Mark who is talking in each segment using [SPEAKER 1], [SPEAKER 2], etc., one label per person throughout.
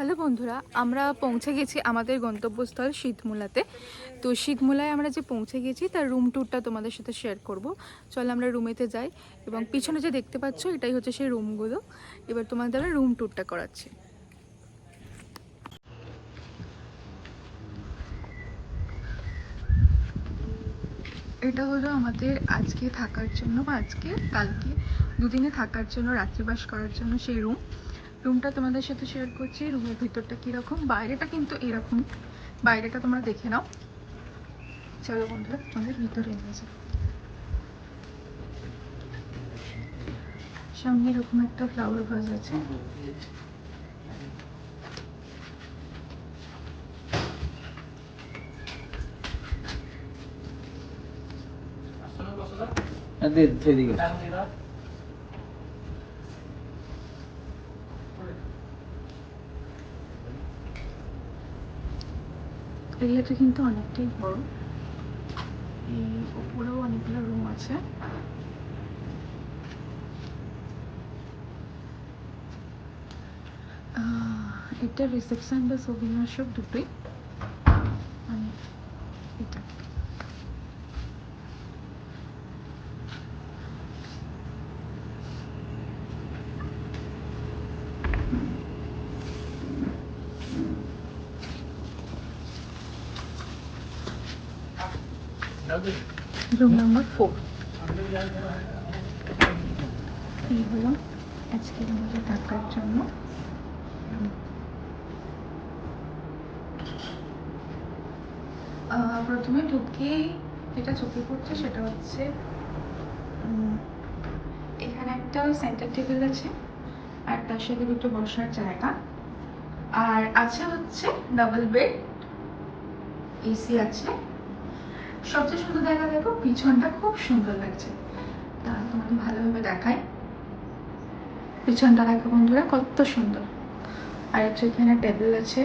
[SPEAKER 1] Hello বন্ধুরা, আমরা পৌঁছে গেছি আমাদের গন্তব্যস্থল শীতমূলাতে। তো শীতমূলায় আমরা যে পৌঁছে গেছি, তার রুম ট্যুরটা তোমাদের সাথে শেয়ার করব। চলো আমরা রুমেতে যাই এবং পিছনে যে দেখতে পাচ্ছ, এটাই হচ্ছে সেই রুমগুলো এবার তোমাদের আমরা রুম ট্যুরটা করাচ্ছি। এটা হলো আমাদের আজকে থাকার জন্য বা আজকে কালকে দুদিনে থাকার জন্য রাত্রিবাস করার জন্য সেই রুম রুমটা তোমাদের সাথে শেয়ার করছি। রুমের ভিতরটা কীরকম? বাইরেটা কিন্তু এরকম। বাইরেটা তোমরা দেখে নাও। চলো বন্ধুরা, তোমাদের ভিতরে নিয়ে যাও সামনে এরকম একটা ফ্লাওয়ার ভাজ আছে।
[SPEAKER 2] এদিকে
[SPEAKER 1] এরিয়াটা কিন্তু অনেকটাই বড়। এই উপরেও অনেকগুলো রুম আছে। এটা রিসেপশন বা সবিনার সব দুটোই মানে এটা রুম নাম্বার ফোর এই হলো আজকে আমাদের থাকার জন্য প্রথমে ঢুকেই যেটা চোখে পড়ছে সেটা হচ্ছে এখানে একটা সেন্টার টেবিল আছে, আর তার সাথে দুটো বসার জায়গা। আর আছে হচ্ছে ডাবল বেড এসি আছে। সবচেয়ে সুন্দর জায়গা দেখো, পিছনটা খুব সুন্দর লাগছে। তা তোমাদের ভালোভাবে দেখায় পিছনটা দেখো বন্ধুরা, কত সুন্দর। আর হচ্ছে এখানে টেবিল আছে,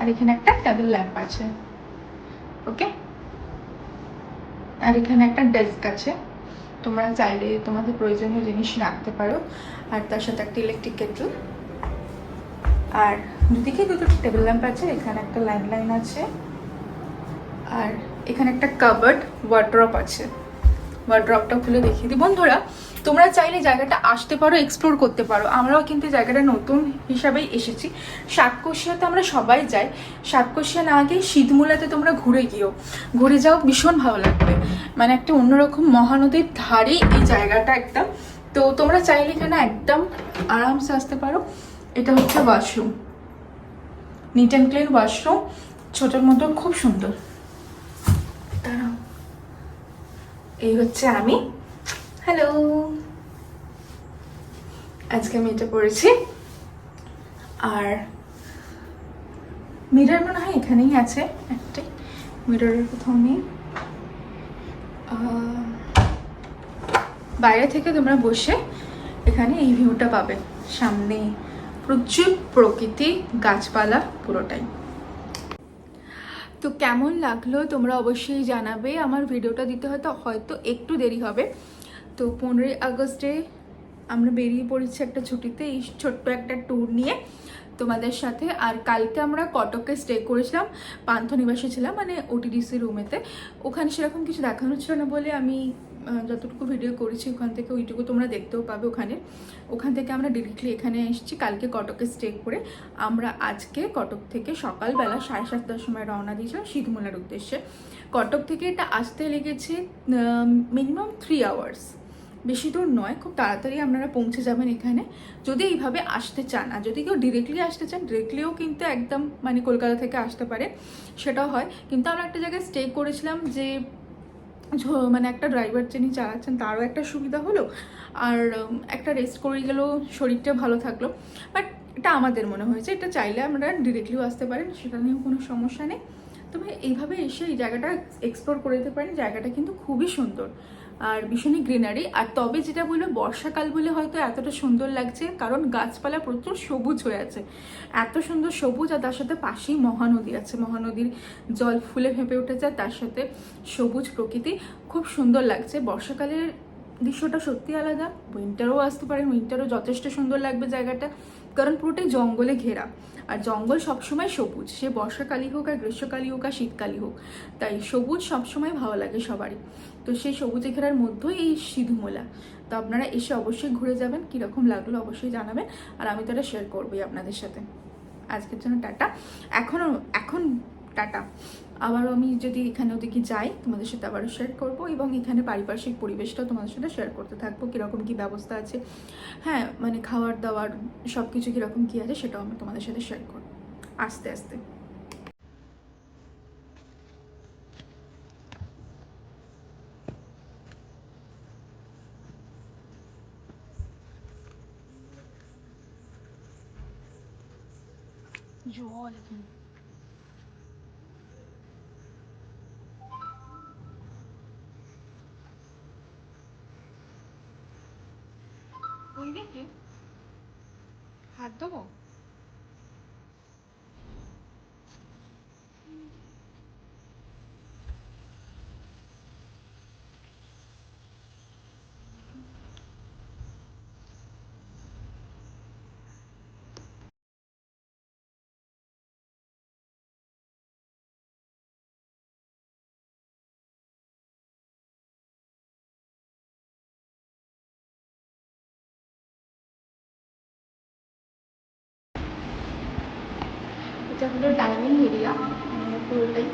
[SPEAKER 1] আর এখানে একটা টেবিল ল্যাম্প আছে। ওকে আর এখানে একটা ডেস্ক আছে। তোমরা চাইলে তোমাদের প্রয়োজনীয় জিনিস রাখতে পারো। আর তার সাথে একটা ইলেকট্রিক কেটল আর দুদিকে দুটো টেবিল ল্যাম্প আছে, এখানে একটা ল্যান্ডলাইন আছে। আর এখানে একটা কাবার্ড ওয়ার্ড্রপ আছে। ওয়ার্ড্রপটা খুলে দেখিয়ে দিই। বন্ধুরা, তোমরা চাইলে জায়গাটা আসতে পারো এক্সপ্লোর করতে পারো। আমরাও কিন্তু জায়গাটা নতুন হিসাবেই এসেছি। সাতকোশিয়াতে আমরা সবাই যাই। সাতকোশিয়া না গিয়ে শীতমূলাতে তোমরা ঘুরে গিয়েও। ঘুরে যাও, ভীষণ ভালো লাগবে। মানে একটা অন্যরকম মহানদীর ধারেই এই জায়গাটা একদম তো তোমরা চাইলে এখানে একদম আরামসে আসতে পারো। এটা হচ্ছে washroom neat and clean washroom ছোটোর মতো, খুব সুন্দর। এই হচ্ছে আমি। হ্যালো আজকে আমি এটা পড়েছি। আর মিরর মনে হয় এখানেই আছে একটাই মিররের কোথাও নেই। বাইরে থেকে তোমরা বসে এখানে এই ভিউটা পাবে। সামনে প্রচুর প্রকৃতি, গাছপালা পুরোটাই। তো কেমন লাগল তোমরা অবশ্যই জানাবে। আমার ভিডিওটা দিতে হয়তো হয়তো একটু দেরি হবে। তো পনেরোই আগস্টে আমরা বেরিয়ে পড়েছি একটা ছুটিতে এই ছোট্ট একটা ট্যুর নিয়ে। তোমাদের সাথে আর কালকে আমরা কটকে স্টে করেছিলাম, পান্থনিবাসে ছিলাম মানে ওটিডিসি রুমেতে ওখানে সেরকম কিছু দেখানো ছিল না বলে আমি যতটুকু ভিডিও করেছি, ওখান থেকে ওইটুকু তোমরা দেখতেও পাবে ওখানে। ওখান থেকে আমরা ডিরেক্টলি এখানে এসেছি, কালকে কটকে স্টে করে। আমরা আজকে কটক থেকে সকালবেলা সাড়ে সাতটার সময় রওনা দিয়েছিলাম শীতমূলার উদ্দেশ্যে। কটক থেকে এটা আসতে লেগেছে মিনিমাম থ্রি আওয়ার্স বেশি দূর নয়, খুব তাড়াতাড়ি আপনারা পৌঁছে যাবেন এখানে। যদি এইভাবে আসতে চান, আর যদি কেউ ডিরেক্টলি আসতে চান ডিরেক্টলিও কিন্তু একদম মানে কলকাতা থেকে আসতে পারে, সেটাও হয়। কিন্তু আমরা একটা জায়গায় স্টে করেছিলাম যে মানে একটা ড্রাইভার যিনি চালাচ্ছেন, তারও একটা সুবিধা হলো। আর একটা রেস্ট করে গেলেও শরীরটা ভালো থাকল। বাট এটা আমাদের মনে হয়েছে, এটা চাইলে আমরা ডিরেক্টলিও আসতে পারেন, সেটা নিয়েও কোনো সমস্যা নেই। তবে এইভাবে এসে এই জায়গাটা এক্সপ্লোর করে দিতে পারেন। জায়গাটা কিন্তু খুবই সুন্দর। আর ভীষণই গ্রিনারি আর তবে যেটা বলল, বর্ষাকাল বলে হয়তো এতটা সুন্দর লাগছে, কারণ গাছপালা প্রচুর সবুজ হয়ে আছে। এত সুন্দর সবুজ আর তার সাথে পাশেই মহানদী আছে। মহানদীর জল ফুলে ভেপে উঠেছে আর তার সাথে সবুজ প্রকৃতি। খুব সুন্দর লাগছে। বর্ষাকালের দৃশ্যটা সত্যি আলাদা। উইন্টারও আসতে পারেন। উইন্টারও যথেষ্ট সুন্দর লাগবে জায়গাটা। কারণ পুরোটাই জঙ্গলে ঘেরা। আর জঙ্গল সবসময় সবুজ। সে বর্ষাকালই হোক আর গ্রীষ্মকালই হোক আর শীতকালই হোক, তাই সবুজ সবসময় ভালো লাগে সবারই। তো সেই সবুজে ঘেরার মধ্যেই এই সিধুমোলা। তো আপনারা এসে অবশ্যই ঘুরে যাবেন, কীরকম লাগল অবশ্যই জানাবেন, আর আমি তো শেয়ার করবোই আপনাদের সাথে। আজকের জন্য টাটা। এখনও, এখন টাটা। আবারও আমি যদি এখানে ওদিকে যাই, তোমাদের সাথে আবারও শেয়ার করব এবং এখানে পারিপার্শ্বিক পরিবেশটাও তোমাদের সাথে শেয়ার করতে থাকব, কীরকম কী ব্যবস্থা আছে। হ্যাঁ মানে খাওয়ার দাওয়ার সব কিছু কীরকম কী আছে সেটাও আমি তোমাদের সাথে শেয়ার করব। আস্তে আস্তে। জল ওই দেখি হাত দেবো এটা হলো ডাইনিং এরিয়া পুরোটাই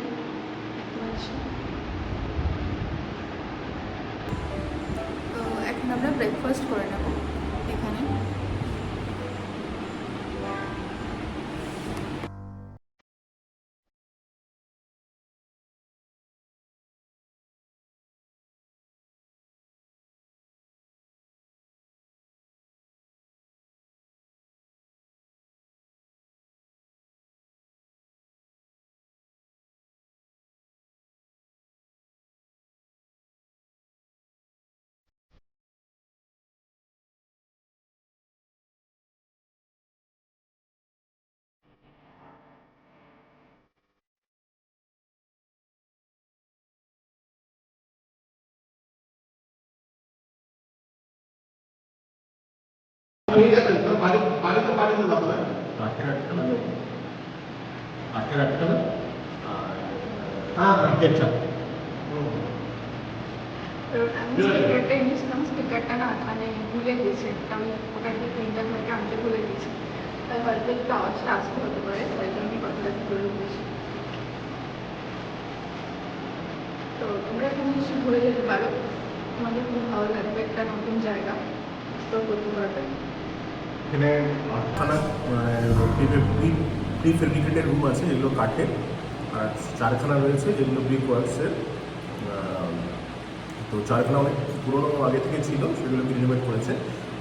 [SPEAKER 1] পারে তাই জন্য আমি কথাটা ভুলে গেছি তো তোমরা এখানে এসে ঘুরে যেতে পারো তোমাদের খুব ভালো লাগবে একটা নতুন জায়গা এক্সপ্লোর করতে পারবে
[SPEAKER 2] এখানে আটখানা প্রি ফেব্রিকেটেড রুম আছে, যেগুলো কাঠের, আর চারখানা রয়েছে, যেগুলো ব্রিক ওয়ার্কসের তো চারখানা অনেক পুরোনো, আগে থেকে ছিল সেগুলোকে রিনোভেট করেছে।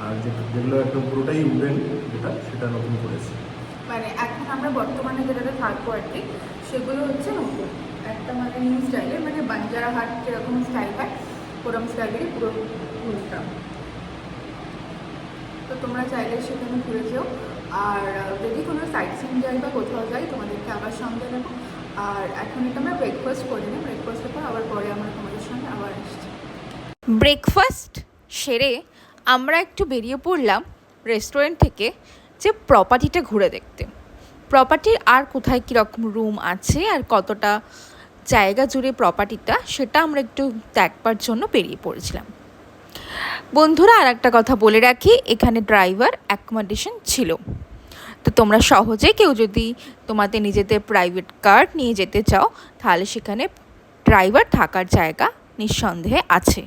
[SPEAKER 2] আর যেগুলো একদম পুরোটাই উডেন যেটা, সেটা নতুন করেছে।
[SPEAKER 1] মানে এখন আমরা বর্তমানে যেটাতে থাকব আর কি, সেগুলো হচ্ছে নতুন। একটা মানে নিউ স্টাইলের মানে বাঞ্জারা হাট যেরকম স্টাইল হয় ওরকম স্টাইলেরই পুরো রুমটা তো তোমরা চাইলে সেখানে ঘুরে যেও। আর যদি কোনো সাইট সিন যাই বা কোথাও যাই তোমাদেরকে আবার সঙ্গে নেব। আর এখন এটা আমরা ব্রেকফাস্ট করে নিই। ব্রেকফাস্টের পর আবার পরে আমরা তোমাদের সঙ্গে আবার আসছি।
[SPEAKER 3] ব্রেকফাস্ট সেরে আমরা একটু বেরিয়ে পড়লাম রেস্টুরেন্ট থেকে যে প্রপার্টিটা ঘুরে দেখতে। প্রপার্টির আর কোথায় কীরকম রুম আছে আর কতটা জায়গা জুড়ে প্রপার্টিটা সেটা আমরা একটু দেখবার জন্য বেরিয়ে পড়েছিলাম। বন্ধুরা আর একটা কথা বলে রাখি, এখানে ড্রাইভার অ্যাকোমোডেশন ছিল। তো তোমরা সহজে কেউ যদি তোমাদের নিজেদের প্রাইভেট কার নিয়ে যেতে চাও, তাহলে সেখানে ড্রাইভার থাকার জায়গা নিঃসন্দেহে আছে।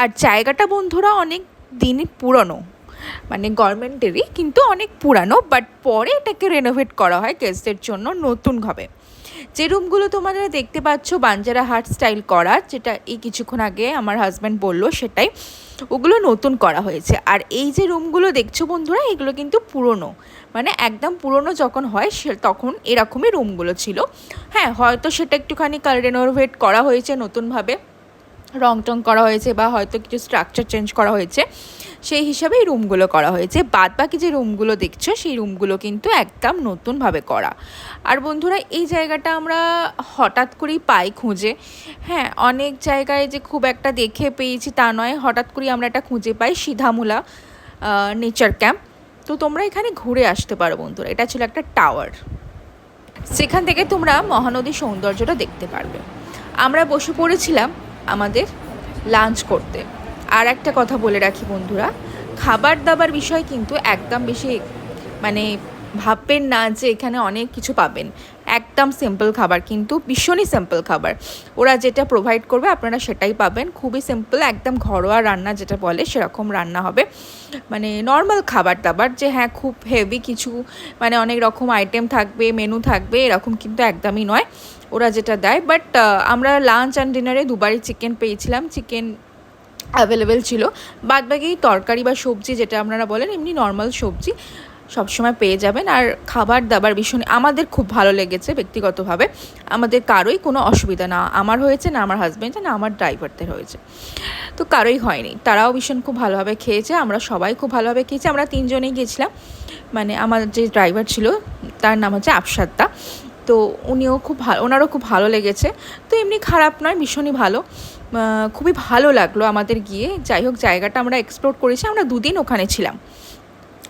[SPEAKER 3] আর জায়গাটা বন্ধুরা অনেক দিনই পুরনো মানে গভর্নমেন্টেরই কিন্তু অনেক পুরানো বাট পরে এটাকে রেনোভেট করা হয় গেস্টদের জন্য নতুনভাবে যে রুমগুলো তোমাদের দেখতে পাচ্ছ, বাঞ্জারা হার্ট স্টাইল করা যেটা এই কিছুক্ষণ আগে আমার হাজব্যান্ড বলল সেটাই, ওগুলো নতুন করা হয়েছে। আর এই যে রুমগুলো দেখছ বন্ধুরা, এগুলো কিন্তু পুরনো। মানে একদম পুরনো যখন হয়, সে তখন এরকমই রুমগুলো ছিল। হ্যাঁ হয়তো সেটা একটুখানি কাল রেনোভেট করা হয়েছে নতুনভাবে। রং টং করা হয়েছে বা হয়তো কিছু স্ট্রাকচার চেঞ্জ করা হয়েছে, সেই হিসাবে এই রুমগুলো করা হয়েছে। বাদ বাকি যে রুমগুলো দেখছ, সেই রুমগুলো কিন্তু একদম নতুনভাবে করা। আর বন্ধুরা, এই জায়গাটা আমরা হঠাৎ করেই পাই খুঁজে। হ্যাঁ অনেক জায়গায় যে খুব একটা দেখে পেয়েছি তা নয়। হঠাৎ করেই আমরা এটা খুঁজে পাই সিধামূলা নেচার ক্যাম্প
[SPEAKER 1] তো তোমরা এখানে ঘুরে আসতে পারো বন্ধুরা। এটা ছিল একটা টাওয়ার সেখান থেকে তোমরা মহানদীর সৌন্দর্যটা দেখতে পারবে। আমরা বসে পড়েছিলাম আমাদের লাঞ্চ করতে। আর একটা কথা বলে রাখি বন্ধুরা, খাবার দাবার বিষয় কিন্তু একদম বেশি মানে ভাববেন না যে এখানে অনেক কিছু পাবেন। একদম সিম্পল খাবার, কিন্তু ভীষণই সিম্পল খাবার। ওরা যেটা প্রোভাইড করবে, আপনারা সেটাই পাবেন। খুবই সিম্পল একদম ঘরোয়া রান্না যেটা বলে, সেরকম রান্না হবে। মানে নর্মাল খাবার দাবার যে হ্যাঁ খুব হেভি কিছু মানে অনেক রকম আইটেম থাকবে মেনু থাকবে, এরকম কিন্তু একদমই নয়। ওরা যেটা দেয় বাট আমরা লাঞ্চ অ্যান্ড ডিনারে দুবারই চিকেন পেয়েছিলাম। চিকেন অ্যাভেলেবেল ছিল। বাদবাকি তরকারি বা সবজি যেটা আপনারা বলেন, এমনি নর্মাল সবজি। সবসময় পেয়ে যাবেন। আর খাবার দাবার ভীষণ আমাদের খুব ভালো লেগেছে ব্যক্তিগতভাবে। আমাদের কারোই কোনো অসুবিধা না, আমার হয়েছে না আমার হাজব্যান্ডের না আমার ড্রাইভারদের হয়েছে। তো কারোই হয়নি। তারাও ভীষণ খুব ভালোভাবে খেয়েছে, আমরা সবাই খুব ভালোভাবে খেয়েছি। আমরা তিনজনেই গেছিলাম। মানে আমার যে ড্রাইভার ছিল, তার নাম হচ্ছে আফসাদ্দা তো উনিও খুব ভালো ওনারও খুব ভালো লেগেছে। তো এমনি খারাপ নয়, ভীষণই ভালো। খুবই ভালো লাগল আমাদের গিয়ে। যাই হোক, জায়গাটা আমরা এক্সপ্লোর করেছি। আমরা দুদিন ওখানে ছিলাম।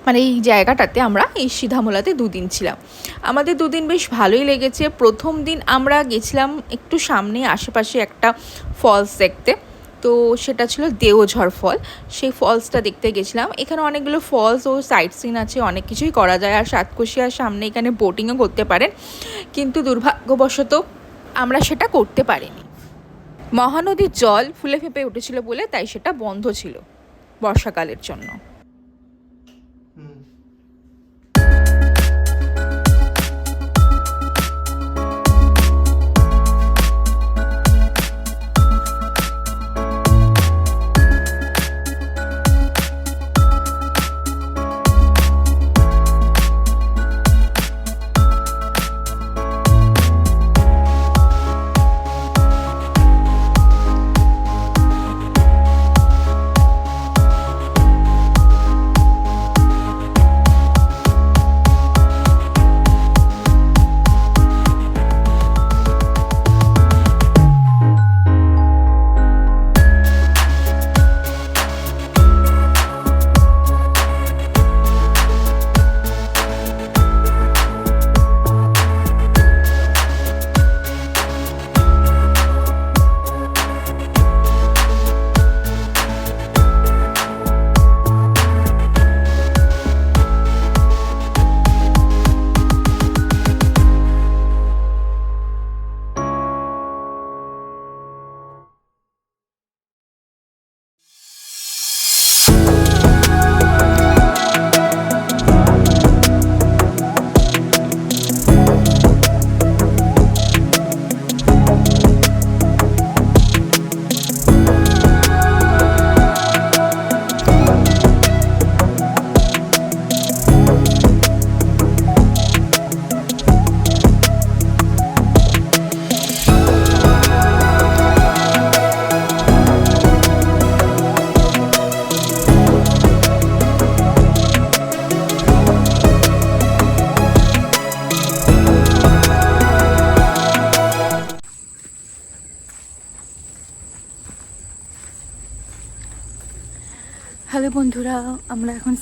[SPEAKER 1] মানে এই জায়গাটাতে আমরা এই সিধামোলাতে দুদিন ছিলাম। আমাদের দুদিন বেশ ভালোই লেগেছে। প্রথম দিন আমরা গেছিলাম একটু সামনে আশেপাশে একটা ফলস দেখতে। তো সেটা ছিল দেওঝড় ফল। সেই ফলসটা দেখতে গেছিলাম। এখানে অনেকগুলো ফলস ও সাইট সিন আছে, অনেক কিছুই করা যায়। আর সাতকোশিয়ার সামনে এখানে বোটিংও করতে পারেন। কিন্তু দুর্ভাগ্যবশত আমরা সেটা করতে পারিনি। মহানদীর জল ফুলে ফেঁপে উঠেছিল বলে তাই সেটা বন্ধ ছিল বর্ষাকালের জন্য।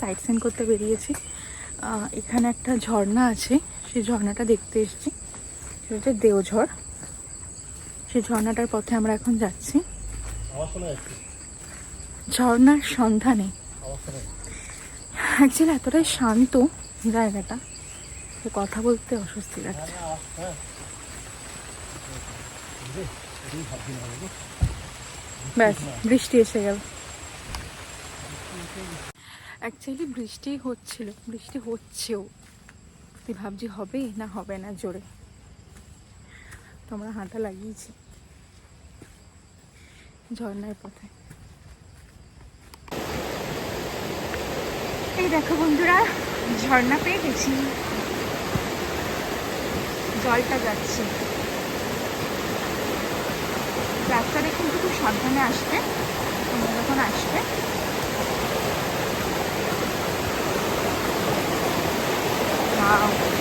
[SPEAKER 4] সাইট সিন করতে বেরিয়েছি। এখানে একটা ঝর্ণা আছে সেই ঝর্ণাটা দেখতে এসেছি। সেটা হচ্ছে দেওঝড়। সেই ঝর্ণাটার পথে আমরা এখন যাচ্ছি। ঝর্ণার সন্ধানে। অ্যাকচুয়ালি এতটাই শান্ত জায়গাটা কথা বলতে অস্বস্তি লাগছে। ব্যাস বৃষ্টি এসে গেল। অ্যাকচুয়ালি বৃষ্টি হচ্ছিল, বৃষ্টি হচ্ছেও। তুই ভাবছি হবে না হবে না জোরে। তোমরা হাঁটা লাগিয়েছি। ঝর্ণার পথে। এই দেখো বন্ধুরা, ঝর্ণা পেয়ে গেছি। জলটা যাচ্ছে। রাস্তাটা কিন্তু খুব সাবধানে আসবে, তোমরা যখন আসবে Wow.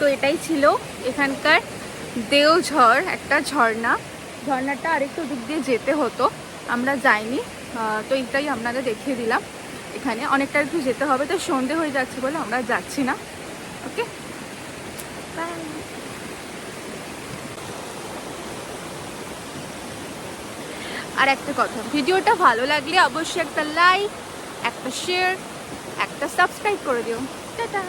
[SPEAKER 1] তো এটাই ছিল এখানকার দেওঝড়, একটা ঝর্ণা। ঝর্ণাটা আরেকটু দিক দিয়ে যেতে হতো, আমরা যাইনি। তো এটাই আপনাদের দেখিয়ে দিলাম। এখানে অনেকটা একটু যেতে হবে, তো সন্ধে হয়ে যাচ্ছে বলে আমরা যাচ্ছি না। ওকে? আর একটা কথা, ভিডিওটা ভালো লাগলে অবশ্যই একটা লাইক একটা শেয়ার একটা সাবস্ক্রাইব করে দিও। টাটা!